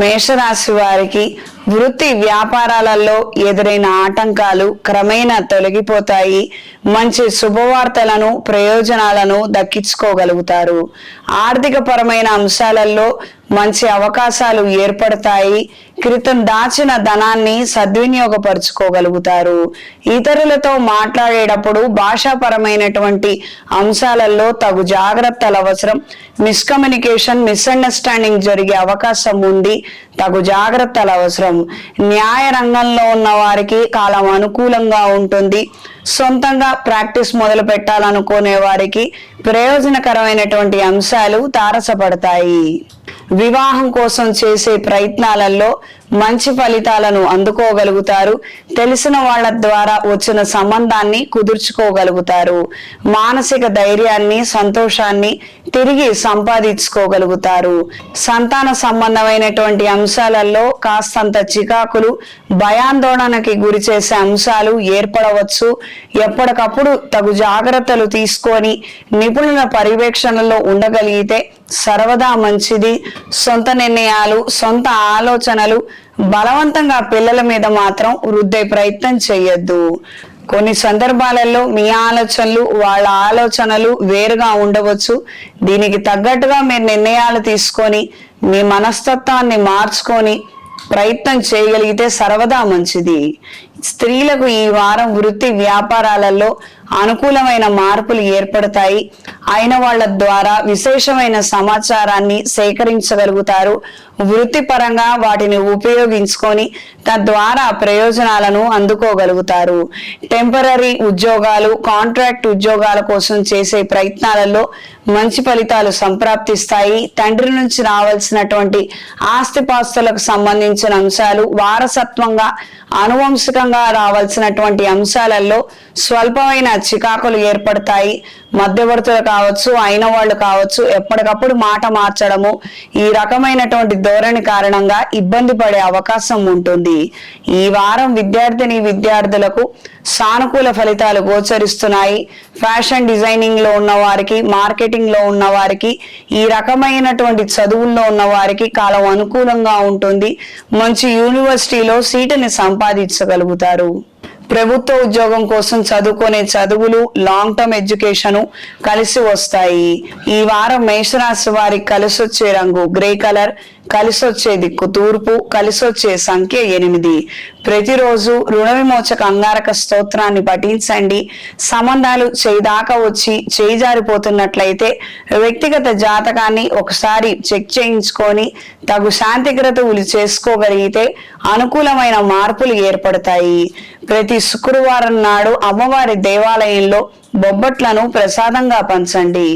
మేషరాశి వారికి వృత్తి వ్యాపారాలలో ఎదురైన ఆటంకాలు క్రమేణా తొలగిపోతాయి. మంచి శుభవార్తలను ప్రయోజనాలను దక్కించుకోగలుగుతారు. ఆర్థిక పరమైన అంశాలలో మంచి అవకాశాలు ఏర్పడతాయి. క్రితం దాచిన ధనాన్ని సద్వినియోగపరుచుకోగలుగుతారు. ఇతరులతో మాట్లాడేటప్పుడు భాషాపరమైనటువంటి అంశాలలో తగు జాగ్రత్తలు అవసరం. మిస్కమ్యూనికేషన్ మిస్అండర్స్టాండింగ్ జరిగే అవకాశం ఉంది. తగు జాగ్రత్తలు అవసరం. న్యాయ రంగంలో ఉన్న వారికి కాలం అనుకూలంగా ఉంటుంది. సొంతంగా ప్రాక్టీస్ మొదలు పెట్టాలనుకునే వారికి ప్రయోజనకరమైనటువంటి అంశాలు తారసపడతాయి. వివాహం కోసం చేసే ప్రయత్నాలలో మంచి ఫలితాలను అందుకోగలుగుతారు. తెలిసిన వాళ్ళ ద్వారా వచ్చిన సంబంధాన్ని కుదుర్చుకోగలుగుతారు. మానసిక ధైర్యాన్ని సంతోషాన్ని తిరిగి సంపాదించుకోగలుగుతారు. సంతాన సంబంధమైనటువంటి అంశాలలో కాస్తంత చికాకులు భయాందోళనకి గురి చేసే అంశాలు ఏర్పడవచ్చు. ఎప్పటికప్పుడు తగు జాగ్రత్తలు తీసుకొని నిపుణుల పర్యవేక్షణలో ఉండగలిగితే సర్వదా మంచిది. సొంత నిర్ణయాలు సొంత ఆలోచనలు బలవంతంగా పిల్లల మీద మాత్రం రుద్దే ప్రయత్నం చేయొద్దు కొన్ని సందర్భాలలో మీ ఆలోచనలు వాళ్ళ ఆలోచనలు వేరుగా ఉండవచ్చు. దీనికి తగ్గట్టుగా మీరు నిర్ణయాలు తీసుకొని మీ మనస్తత్వాన్ని మార్చుకొని ప్రయత్నం చేయగలిగితే సర్వదా మంచిది. స్త్రీలకు ఈ వారం వృత్తి వ్యాపారాలలో అనుకూలమైన మార్పులు ఏర్పడతాయి. అయిన వాళ్ళ ద్వారా విశేషమైన సమాచారాన్ని సేకరించగలుగుతారు. వృత్తిపరంగా వాటిని ఉపయోగించుకొని తద్వారా ప్రయోజనాలను అందుకోగలుగుతారు. టెంపరీ ఉద్యోగాలు కాంట్రాక్ట్ ఉద్యోగాల కోసం చేసే ప్రయత్నాలలో మంచి ఫలితాలు సంప్రాప్తిస్తాయి. తండ్రి నుంచి రావాల్సినటువంటి ఆస్తిపాస్తులకు సంబంధించిన అంశాలు వారసత్వంగా అనువంశికంగా రావాల్సినటువంటి అంశాలలో స్వల్పమైన చికాకులు ఏర్పడతాయి. మధ్యవర్తులు కావచ్చు అయిన వాళ్ళు కావచ్చు ఎప్పటికప్పుడు మాట మార్చడము ఈ రకమైనటువంటి ధోరణి కారణంగా ఇబ్బంది పడే అవకాశం ఉంటుంది. ఈ వారం విద్యార్థిని విద్యార్థులకు సానుకూల ఫలితాలు గోచరిస్తున్నాయి. ఫ్యాషన్ డిజైనింగ్లో ఉన్న వారికి మార్కెటింగ్లో ఉన్న వారికి ఈ రకమైనటువంటి చదువుల్లో ఉన్న వారికి కాలం అనుకూలంగా ఉంటుంది. మంచి యూనివర్సిటీలో సీటుని సంపాదించగలుగుతారు. పొందుతారు ప్రభుత్వ ఉద్యోగం కోసం చదువుకునే చదువులు లాంగ్ టర్మ్ ఎడ్యుకేషన్ కలిసి వస్తాయి. ఈ వారం మేషరాశి వారికి కలిసి వచ్చే రంగు గ్రే కలర్ కలిసి వచ్చే దిక్కు తూర్పు కలిసి వచ్చే సంఖ్య ఎనిమిది. ప్రతిరోజు రుణ విమోచక అంగారక స్తోత్రాన్ని పఠించండి. సంబంధాలు చేయిదాకా వచ్చి చేయిజారిపోతున్నట్లయితే వ్యక్తిగత జాతకాన్ని ఒకసారి చెక్ చేయించుకొని తగు శాంతిగ్రతువులు చేసుకోగలిగితే అనుకూలమైన మార్పులు ఏర్పడతాయి. ప్రతి శుక్రవారం నాడు అమ్మవారి దేవాలయంలో బొబ్బట్లను ప్రసాదంగా పంచండి.